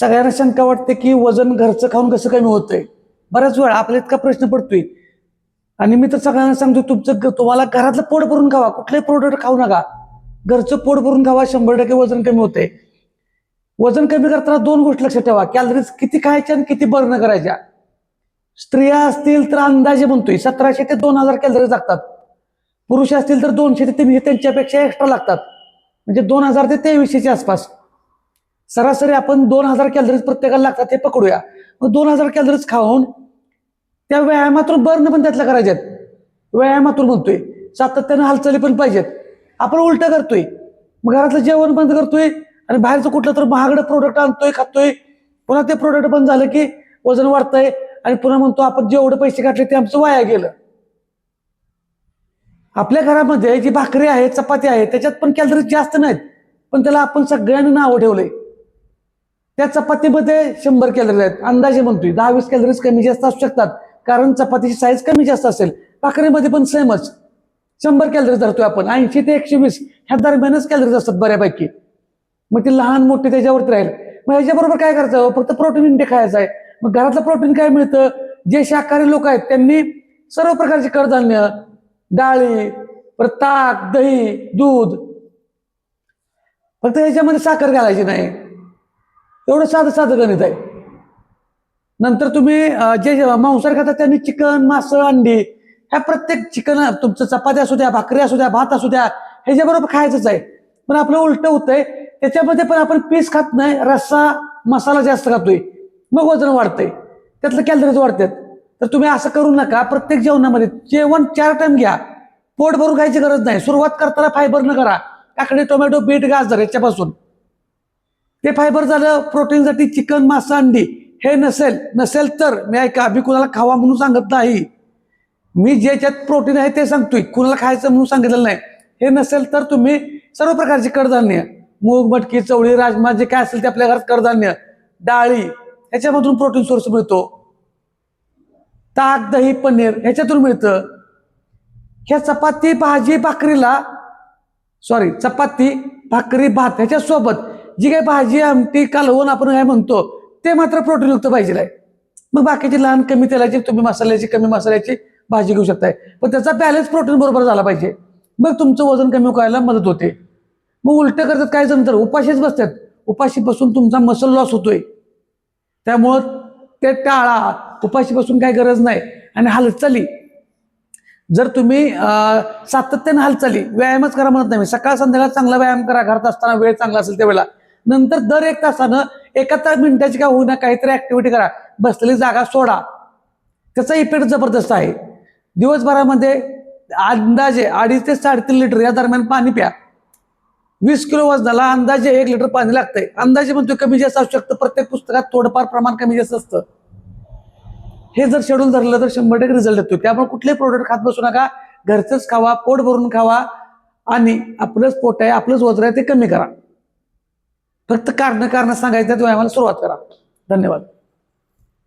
सगळ्यांना शंका वाटते की वजन घरचं खाऊन कसं कमी होतंय? बऱ्याच वेळा आपल्या इतका प्रश्न पडतोय. आणि मी तर सगळ्यांना सांगतो तुमचं ग- तुम्हाला घरातलं पोट भरून खावा. कुठलंही प्रोडक्ट खाऊ नका. घरचं पोट भरून खावा शंभर टक्के वजन कमी होते वजन कमी करताना दोन गोष्टी लक्षात ठेवा. कॅलरीज किती खायच्या आणि किती बर्न करायच्या. स्त्रिया असतील तर अंदाजे म्हणतोय सतराशे ते दोन हजार कॅलरीज लागतात. पुरुष असतील तर दोनशे ते तीनशे त्यांच्यापेक्षा एक्स्ट्रा लागतात. म्हणजे दोन हजार ते तेवीसशेच्या आसपास. सरासरी आपण दोन हजार कॅलरीज प्रत्येकाला लागतात ते पकडूया. मग दोन हजार कॅलरीज खाऊन त्या व्यायामातून बर्न पण त्यातल्या करायच्यात. व्यायामातून म्हणतोय. सातत्यानं हालचाली पण पाहिजेत. आपण उलटं करतोय. मग घरातलं जेवण बंद करतोय आणि बाहेरचं कुठलं तर महागडं प्रोडक्ट आणतोय खातोय. पुन्हा ते प्रोडक्ट बंद झालं की वजन वाढतंय आणि पुन्हा म्हणतो आपण जेवढे पैसे काढले ते आमचं वाया गेलं. आपल्या घरामध्ये जी भाकरी आहे चपाती आहे त्याच्यात पण कॅलरीज जास्त नाहीत. पण त्याला आपण सगळ्यांनी नावं ठेवलंय. त्या चपातीमध्ये शंभर कॅलरीज आहेत. अंदाजे म्हणतोय. दहा वीस कॅलरीज कमी जास्त असू शकतात. कारण चपातीची साईज कमी जास्त असेल. भाकरीमध्ये पण सेमच शंभर कॅलरीज धरतोय आपण. ऐंशी ते एकशे वीस ह्या दरम्यानच कॅलरीज असतात बऱ्यापैकी. मग ते लहान मोठी त्याच्यावरती राहील. मग ह्याच्याबरोबर काय करायचं? हो, फक्त प्रोटीन इंटेक खायचं आहे. मग घरातलं प्रोटीन काय मिळतं? जे शाकाहारी लोक आहेत त्यांनी सर्व प्रकारचे कडधान्य डाळी परत ताक दही दूध. फक्त ह्याच्यामध्ये साखर घालायची नाही. एवढं साधं साधं गणित आहे. नंतर तुम्ही जे मांसाहार खाता त्यांनी चिकन मासळ अंडी ह्या प्रत्येक चिकन तुमचं चपाती असू द्या भाकरी असू द्या भात असू द्या ह्याच्याबरोबर खायचंच आहे. पण आपलं उलट होतंय त्याच्यामध्ये पण आपण पीस खात नाही रस्सा मसाला जास्त खातोय. मग वजन वाढतंय. त्यातलं कॅलरीज वाढतात. तर तुम्ही असं करू नका प्रत्येक जेवणामध्ये जेवण चार टाइम घ्या. पोट भरून खायची गरज नाही. सुरुवात करताना फायबर न करा. काकडी टोमॅटो बीट गाजर याच्यापासून. ते फायबर झालं प्रोटीनसाठी चिकन मासा अंडी. हे नसेल नसेल तर मी ऐका मी कुणाला खावा म्हणून सांगत नाही. मी ज्याच्यात प्रोटीन आहे ते सांगतोय कुणाला खायचं म्हणून सांगितलेलं नाही. हे नसेल तर तुम्ही सर्व प्रकारचे कडधान्य मूग मटकी चवळी राजमा जे काय असेल ते आपल्या घरात कडधान्य डाळी ह्याच्यामधून प्रोटीन सोर्स मिळतो. ताक दही पनीर ह्याच्यातून मिळतं. ह्या चपाती भाजी भाकरीला सॉरी चपाती भाकरी भात ह्याच्यासोबत जी काही भाजी आमटी कालवण आपण काय म्हणतो ते मात्र प्रोटीनयुक्त पाहिजे आहे मग बाकीची लहान कमी तेलाची तुम्ही मसाल्याची कमी मसाल्याची भाजी घेऊ शकताय. पण त्याचा बॅलन्स प्रोटीन बरोबर झाला पाहिजे. मग तुमचं वजन कमी करायला मदत होते. मग उलट करतात काय जण तर उपाशीच बसतात. उपाशी बसून तुमचा मसल लॉस होतोय. त्यामुळं ते टाळा. उपाशी बसून काही गरज नाही. आणि हालचाली. जर तुम्ही सातत्याने हालचाली व्यायामच करा म्हणत नाही. सकाळ संध्याकाळ चांगला व्यायाम करा. घरात असताना वेळ चांगला असेल त्यावेळेला. नंतर दर एक तासानं एकाहत्तर मिनिटाची का होईना काहीतरी ऍक्टिव्हिटी करा. बसलेली जागा सोडा. त्याचा इफेक्ट जबरदस्त आहे. दिवसभरामध्ये अंदाजे अडीच ते साडेतीन लिटर या दरम्यान पाणी प्या. वीस किलो वजनाला अंदाजे एक लिटर पाणी लागतंय. अंदाजे म्हणतो कमी जास्त असू शकतं. प्रत्येक पुस्तकात थोडंफार प्रमाण कमी जास्त असतं. हे जर शेड्यूल धरलं तर शंभर टक्के रिझल्ट येतो त्यामुळे कुठलेही प्रोडक्ट खात बसू नका. घरचंच खावा पोट भरून खावा आणि आपलंच पोट आहे आपलंच वजन आहे ते कमी करा. फक्त कारण कारण सांगायचं व्यायामाला सुरुवात करा. धन्यवाद.